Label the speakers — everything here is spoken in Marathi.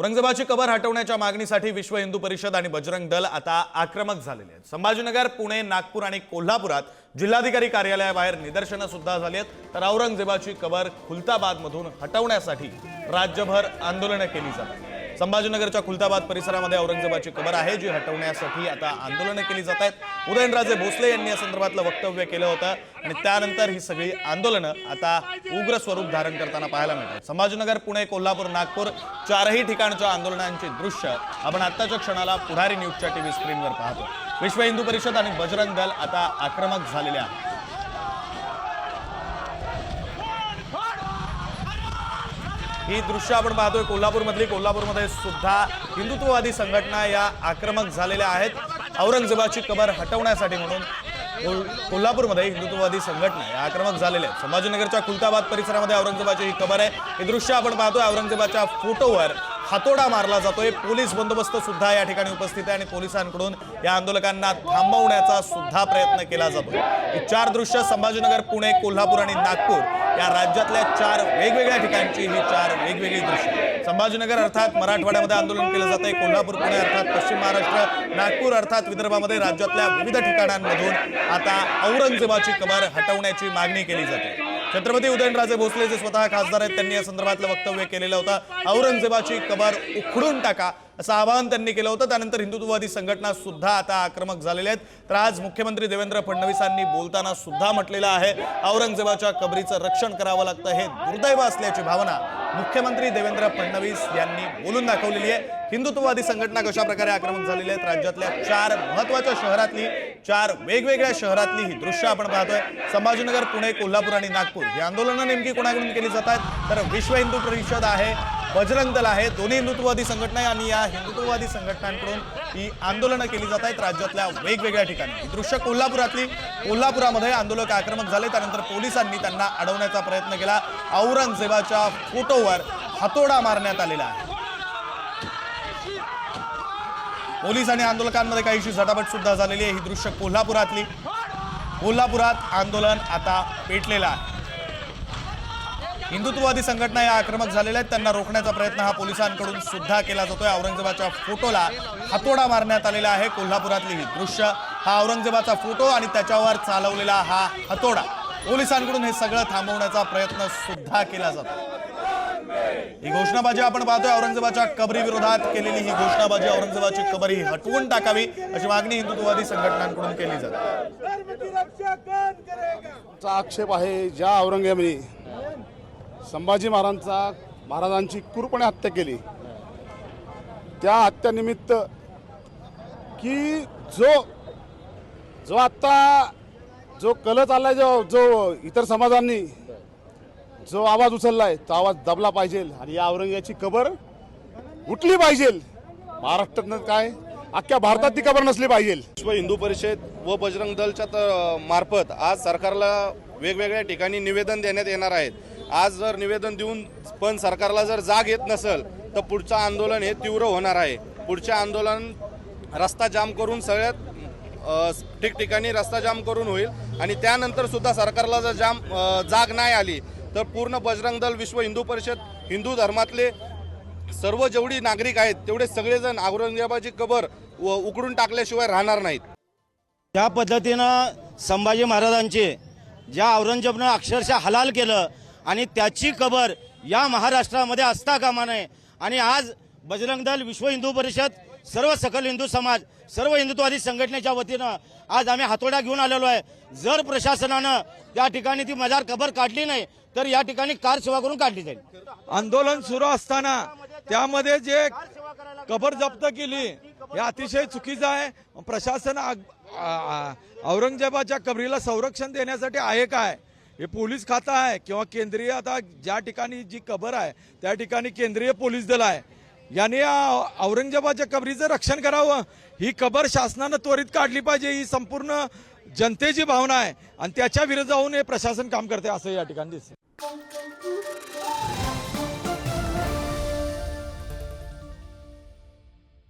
Speaker 1: औरंगजेबाची कबर हटवण्याच्या मागणीसाठी विश्व हिंदू परिषद आणि बजरंग दल आता आक्रमक झालेले आहेत. संभाजीनगर पुणे नागपूर आणि कोल्हापुरात जिल्हाधिकारी कार्यालयाबाहेर निदर्शनं सुद्धा झाली आहेत. तर औरंगजेबाची कबर खुलताबादमधून हटवण्यासाठी राज्यभर आंदोलनं केली जातात संभाजीनगरच्या खुलताबाद परिसरामध्ये औरंगजेबाची कबर आहे जी हटवण्यासाठी आता आंदोलनं केली जात आहेत. उदयनराजे भोसले यांनी या संदर्भातलं वक्तव्य केलं होतं आणि त्यानंतर ही सगळी आंदोलनं आता उग्र स्वरूप धारण करताना पाहायला मिळतात. संभाजीनगर पुणे कोल्हापूर नागपूर चारही ठिकाणच्या आंदोलनांची दृश्य आपण आत्ताच्या क्षणाला पुढारी न्यूजच्या टीव्ही स्क्रीनवर पाहतो. विश्व हिंदू परिषद आणि बजरंग दल आता आक्रमक झालेले आहेत. ही दृश्य आपण पाहतोय. कोल्हापूरमधली कोल्हापूरमध्ये सुद्धा हिंदुत्ववादी संघटना या आक्रमक झालेल्या आहेत. औरंगजेबाची कबर हटवण्यासाठी म्हणून कोल्हापूरमध्ये हिंदुत्ववादी संघटना या आक्रमक झालेल्या आहेत. संभाजीनगरच्या खुलताबाद परिसरामध्ये औरंगजेबाची ही कबर आहे. हे दृश्य आपण पाहतोय. औरंगजेबाच्या फोटोवर हातोडा मारला जातोय. पोलीस बंदोबस्त सुद्धा या ठिकाणी उपस्थित आहे आणि पोलिसांकडून या आंदोलकांना थांबवण्याचा सुद्धा प्रयत्न केला जातोय. ही चार दृश्य संभाजीनगर पुणे कोल्हापूर आणि नागपूर या राज्यातल्या चार वेगवेगळ्या ठिकाणची ही चार वेगवेगळी दृश्य. संभाजीनगर अर्थात मराठवाड्यामध्ये आंदोलन केलं जातंय कोल्हापूर पुणे अर्थात पश्चिम महाराष्ट्र नागपूर अर्थात विदर्भामध्ये राज्यातल्या विविध ठिकाणांमधून आता औरंगजेबाची कबर हटवण्याची मागणी केली जाते. छत्रपती उदयनराजे भोसले जे स्वतः खासदार आहेत त्यांनी या संदर्भातलं वक्तव्य केलेलं होतं. औरंगजेबाची कबर उखडून टाका असं आवाहन त्यांनी केलं होतं. त्यानंतर हिंदुत्ववादी संघटना सुद्धा आता आक्रमक झालेल्या आहेत. तर आज मुख्यमंत्री देवेंद्र फडणवीसांनी बोलताना सुद्धा म्हटलेलं आहे औरंगजेबाच्या कबरीचं रक्षण करावं लागतं हे दुर्दैव असल्याची भावना मुख्यमंत्री देवेंद्र फडणवीस यांनी बोलून दाखवलेली आहे. हिंदुत्ववादी संघटना कशा प्रकारे आक्रमक झालेल्या आहेत? राज्यातल्या चार महत्त्वाच्या शहरातली चार वेगवेगळ्या शहरातली ही दृश्य आपण पाहतोय. संभाजीनगर पुणे कोल्हापूर आणि नागपूर. ही आंदोलनं नेमकी कोणाकडून केली जात आहेत? तर विश्व हिंदू परिषद आहे. बजरंग दल आहे. दोन्ही हिंदुत्ववादी संघटना आहे आणि या हिंदुत्ववादी संघटनांकडून ही आंदोलनं केली जात आहेत राज्यातल्या वेगवेगळ्या ठिकाणी. दृश्य कोल्हापुरातली. कोल्हापुरामध्ये आंदोलक आक्रमक झाले. त्यानंतर पोलिसांनी त्यांना अडवण्याचा प्रयत्न केला. औरंगजेबाच्या फोटोवर हातोडा मारण्यात आलेला आहे. पोलीस आणि आंदोलकांमध्ये काहीशी झटापट सुद्धा झालेली आहे. ही दृश्य कोल्हापुरातली. कोल्हापुरात आंदोलन आता पेटलेलं आहे. हिंदुत्ववादी संघटना या आक्रमक झालेल्या आहेत. त्यांना रोखण्याचा प्रयत्न हा पोलिसांकडून सुद्धा केला जातोय. औरंगजेबाच्या फोटोला हातोडा मारण्यात आलेला आहे कोल्हापुरातली ही दृश्य हा औरंगजेबाचा फोटो आणि त्याच्यावर चालवलेला हा हातोडा. पोलिसांकडून हे सगळं थांबवण्याचा प्रयत्न सुद्धा केला जातो ही घोषणाबाजी आपण पाहतोय. औरंगजेबाच्या कबरी विरोधात केलेली ही घोषणाबाजी औरंगजेबाची कबरी हटवून टाकावी अशी मागणी हिंदुत्ववादी संघटनांकडून केली जाते.
Speaker 2: चा आक्षेप आहे ज्या औरंगजेबाने संभाजी महाराजांचा महाराजांची क्रूरपणे हत्या केली. त्या हत्यानिमित्त की जो जो आत्ता जो कल चाललाय जो जो इतर समाजांनी जो आवाज उचललाय तो आवाज दबला पाहिजे आणि या औरंगाची कबर उठली पाहिजे. महाराष्ट्रात काय? अख्ख्या भारतात ती कबर नसली पाहिजे.
Speaker 3: विश्व हिंदू परिषद व बजरंग दलच्या मार्फत आज सरकारला वेगवेगळ्या ठिकाणी निवेदन देण्यात येणार आहेत. आज जर निवेदन देऊन पण सरकारला जर जाग येत नसेल तर पुढचं आंदोलन हे तीव्र होणार आहे. पुढचे आंदोलन रस्ता जाम करून सगळ्यात ठिकठिकाणी रस्ता जाम करून होईल. आणि त्यानंतर सुद्धा सरकारला जर जाम जाग नाही आली तर पूर्ण बजरंग दल विश्व हिंदू परिषद हिंदू धर्मातले सर्व जेवढी नागरिक आहेत तेवढे सगळेजण औरंगजेबाची कबर व उकडून टाकल्याशिवाय राहणार नाहीत.
Speaker 4: त्या पद्धतीनं संभाजी महाराजांचे ज्या औरंगजेबनं अक्षरशः हलाल केलं आणि त्याची कबर या महाराष्ट्रामध्ये असता कामा नये. आणि आज बजरंग दल विश्व हिंदू परिषद सर्व सकल हिंदू समाज सर्व हिंदुत्ववादी संघटनेच्या वतीनं आज आम्ही हातोडा घेऊन आलेलो आहे. जर प्रशासनानं त्या ठिकाणी ती मजार कबर काढली नाही तर या ठिकाणी कार सेवा करून काढली जाईल.
Speaker 5: आंदोलन सुरू असताना त्यामध्ये जे कबर जप्त केली हे अतिशय चुकीचं आहे. प्रशासन औरंगजेबाच्या कबरीला संरक्षण देण्यासाठी आहे काय? हे पोलीस खातं आहे किंवा केंद्रीय आता ज्या ठिकाणी जी कबर आहे त्या ठिकाणी केंद्रीय पोलीस दल आहे. याने औरंगजेबाच्या कबरीचं रक्षण करावं. ही कबर शासनानं त्वरित काढली पाहिजे ही संपूर्ण जनतेची भावना आहे. आणि त्याच्या विरुद्ध जाऊन हे प्रशासन काम करते असं या ठिकाणी दिसतं